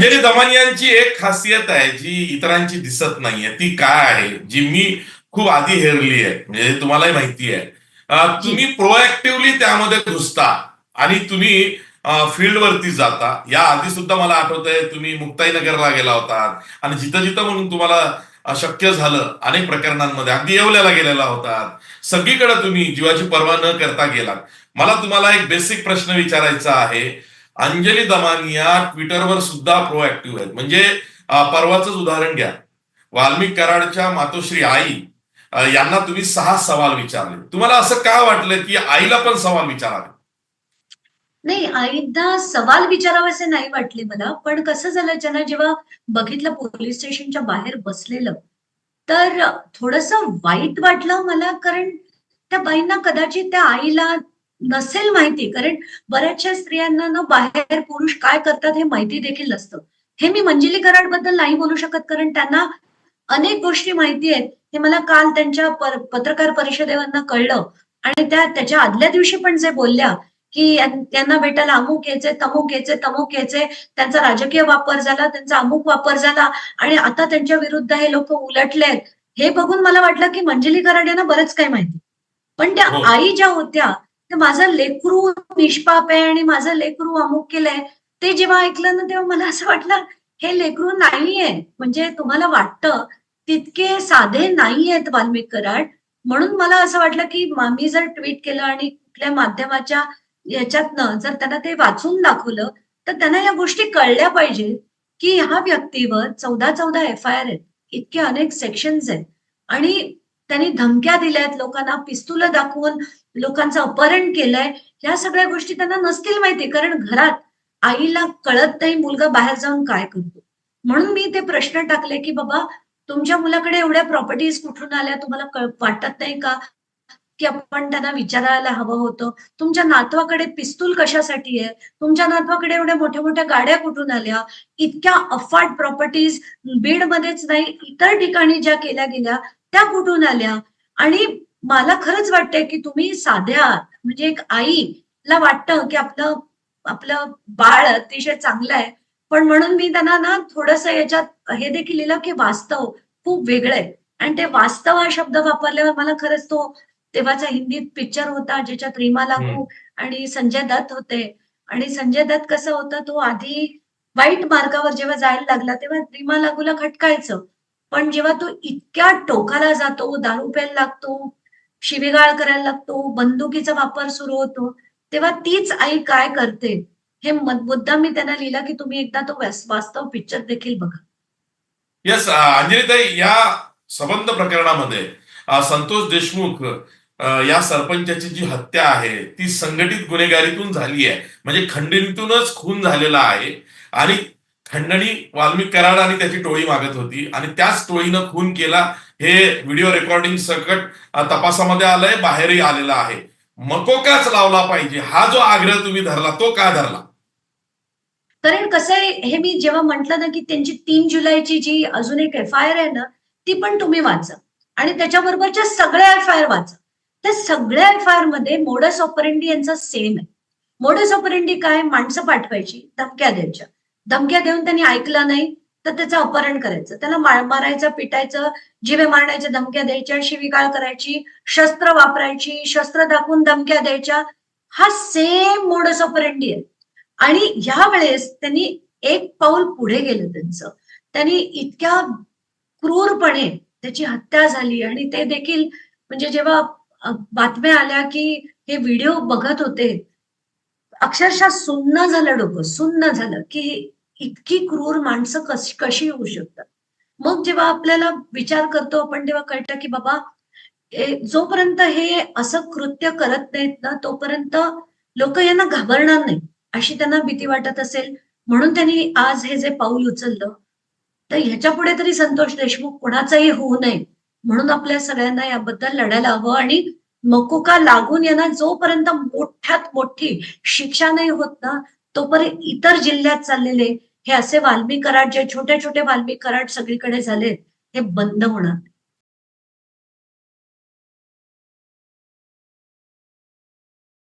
अंजली दमानियांची एक खासियत आहे जी इतरांची दिसत नाहीये. ती काय आहे? जी मी खूप आधी हेरली आहे. म्हणजे तुम्हालाही माहिती आहे. तुम्ही प्रोएक्टिव्हली त्यामध्ये घुसता आणि तुम्ही फील्डवरती जाता. या आधी सुद्धा मला आठवतंय तुम्ही मुक्ताईनगरला गेला होता. आणि जिथं जिथं म्हणून तुम्हाला शक्य झालं अनेक प्रकरणांमध्ये. अगदी येवल्याला गेलेला होता. सगळीकडे तुम्ही जीवाची पर्वा न करता गेलात. मला तुम्हाला एक बेसिक प्रश्न विचारायचा आहे. अंजली दमानिया ट्विटरवर सुद्धा प्रोएक्टिव्ह आहेत. म्हणजे अं, परवाचंच उदाहरण घ्या. वाल्मिक कराडच्या मातोश्री आई यांना तुम्ही सहा सवाल विचारले. तुम्हाला असं का वाटलं की आईला पण सवाल विचारावे? नाही आईदा सवाल विचारावेसे नाही वाटले मला. पण कसं झालं ज्यांना जेव्हा बघितलं पोलीस स्टेशनच्या बाहेर बसलेलं तर थोडस वाईट वाटलं मला. कारण त्या बाईंना कदाचित त्या आईला नसेल माहिती कारण बऱ्याचशा स्त्रियांना ना बाहेर पुरुष काय करतात हे माहिती देखील नसतं. हे मी मंजिली कराडबद्दल नाही बोलू शकत कारण त्यांना अनेक गोष्टी माहिती आहेत. हे मला काल त्यांच्या पर- पत्रकार परिषदेवरनं कळलं. आणि त्या त्याच्या आदल्या दिवशी पण जे बोलल्या की यां- यांना भेटायला अमुक यायचे तमुक यायचे तमुक यायचे त्यांचा राजकीय वापर झाला त्यांचा अमुक वापर झाला आणि आता त्यांच्या विरुद्ध हे लोक उलटलेत. हे बघून मला वाटलं की मंजिली कराड यांना बरंच काही माहिती. पण त्या हो. आई ज्या होत्या माझं लेकरू निष्पाप आहे आणि माझं लेकरू अमुक केलंय. ते जेव्हा ऐकलं ना तेव्हा मला असं वाटलं हे लेकरू नाहीये. म्हणजे तुम्हाला वाटतं तितके साधे नाहीयेत वाल्मिक कराड. म्हणून मला असं वाटलं की मी जर ट्विट केलं आणि कुठल्या माध्यमाच्या याच्यातनं जर त्यांना ते वाचून दाखवलं तर त्यांना या गोष्टी कळल्या पाहिजेत की ह्या व्यक्तीवर चौदा चौदा एफ आय आर आहेत. इतके अनेक सेक्शन्स आहेत. आणि त्यांनी धमक्या दिल्यात लोकांना पिस्तुल दाखवून लोकांचं अपहरण केलंय. या सगळ्या गोष्टी त्यांना नसतील माहिती कारण घरात आईला कळत नाही मुलगा बाहेर जाऊन काय करतो. म्हणून मी ते प्रश्न टाकले की बाबा तुमच्या मुलाकडे एवढ्या प्रॉपर्टीज कुठून आल्या? तुम्हाला वाटत नाही का? की आपण त्यांना विचारायला हवं होतं. तुमच्या नातवाकडे पिस्तूल कशासाठी आहे? तुमच्या नातवाकडे एवढ्या मोठ्या मोठ्या गाड्या कुठून आल्या? इतक्या अफाट प्रॉपर्टीज बीडमध्येच नाही इतर ठिकाणी ज्या केल्या गेल्या त्या कुठून आल्या? आणि मला खरंच वाटतंय की तुम्ही साध्या म्हणजे एक आईला वाटतं की आपलं आपलं बाळ अतिशय चांगलं आहे. पण म्हणून मी त्यांना ना थोडस याच्यात हे देखील लिहिलं की वास्तव खूप वेगळं आहे. आणि ते वास्तव हा शब्द वापरल्यावर मला खरंच तो तेव्हाचा हिंदीत पिक्चर होता ज्याच्यात रीमा लागू आणि संजय दत्त होते. आणि संजय दत्त कसं होतं तो आधी वाईट मार्गावर जेव्हा जायला लागला तेव्हा रीमा लागूला खटकायचं. पण जेव्हा तो इतक्या टोकाला जातो दारू प्यायला लागतो शिवीगाळ करायला लागतो बंदुकीचा वापर सुरू होतो तेव्हा तीच आई काय करते? हे मत- मुद्दा मी त्यांना लिहिला की तुम्ही एकदा तो वास- वास्तव पिक्चर देखील बघा. येस अंजलीताई या संबंध प्रकरणामध्ये संतोष देशमुख या सरपंचाची जी हत्या आहे ती संघटित गुन्हेगारीतून झाली आहे. म्हणजे खंडणीतूनच खून झालेला आहे. आणि खंडणी वाल्मिक कराड आणि त्याची टोळी मागत होती. आणि त्याच टोळीनं खून केला. हे व्हिडिओ रेकॉर्डिंग सकट तपासामध्ये आलंय बाहेरही आलेला आहे. मकोकाच लावला पाहिजे. हा जो आग्रह तुम्ही धरला तो का धरला? कारण कसं आहे हे मी जेव्हा म्हटलं ना की त्यांची तीन जुलैची जी अजून एक एफ आय आर आहे ना ती पण तुम्ही वाचा. आणि त्याच्याबरोबरच्या सगळ्या एफ आय आर वाचा. त्या सगळ्या एफ आय आरमध्ये मोडस ऑपरेंडी यांचा सेम आहे. मोडस ऑपरेंडी काय? माणसं पाठवायची धमक्या द्यायच्या. धमक्या देऊन त्यांनी ऐकलं नाही तर त्याचं अपहरण करायचं. त्याला मा- मारायचं पिटायचं जिवे मारण्याच्या धमक्या द्यायच्या शिविकाळ करायची शस्त्र वापरायची शस्त्र दाखवून धमक्या द्यायच्या. हा सेम मोडस ऑपरेंडी आहे. आणि ह्या वेळेस त्यांनी एक पाऊल पुढे गेलं त्यांचं. त्यांनी इतक्या क्रूरपणे त्याची हत्या झाली आणि ते देखील म्हणजे जेव्हा बातम्या आल्या की हे व्हिडिओ बघत होते. अक्षरशः सुन्न झालं डोकं सुन्न झालं की इतकी क्रूर माणसं कशी कशी होऊ शकतात? मग जेव्हा आपल्याला विचार करतो आपण तेव्हा कळतं की बाबा जोपर्यंत हे असं कृत्य करत नाहीत ना तोपर्यंत लोक यांना घाबरणार नाही अशी त्यांना भीती वाटत असेल. म्हणून त्यांनी आज हे जे पाऊल उचललं तर ह्याच्या पुढे तरी संतोष देशमुख कोणाचाही होऊ नये. म्हणून आपल्या सगळ्यांना याबद्दल लढायला हवं आणि मकोका लागून यांना जोपर्यंत मोठ्यात मोठी शिक्षा नाही होत ना तोपर्यंत इतर जिल्ह्यात चाललेले हे असे वाल्मी कराड जे छोटे छोटे वाल्मी कराड सगळीकडे झालेत हे बंद होणार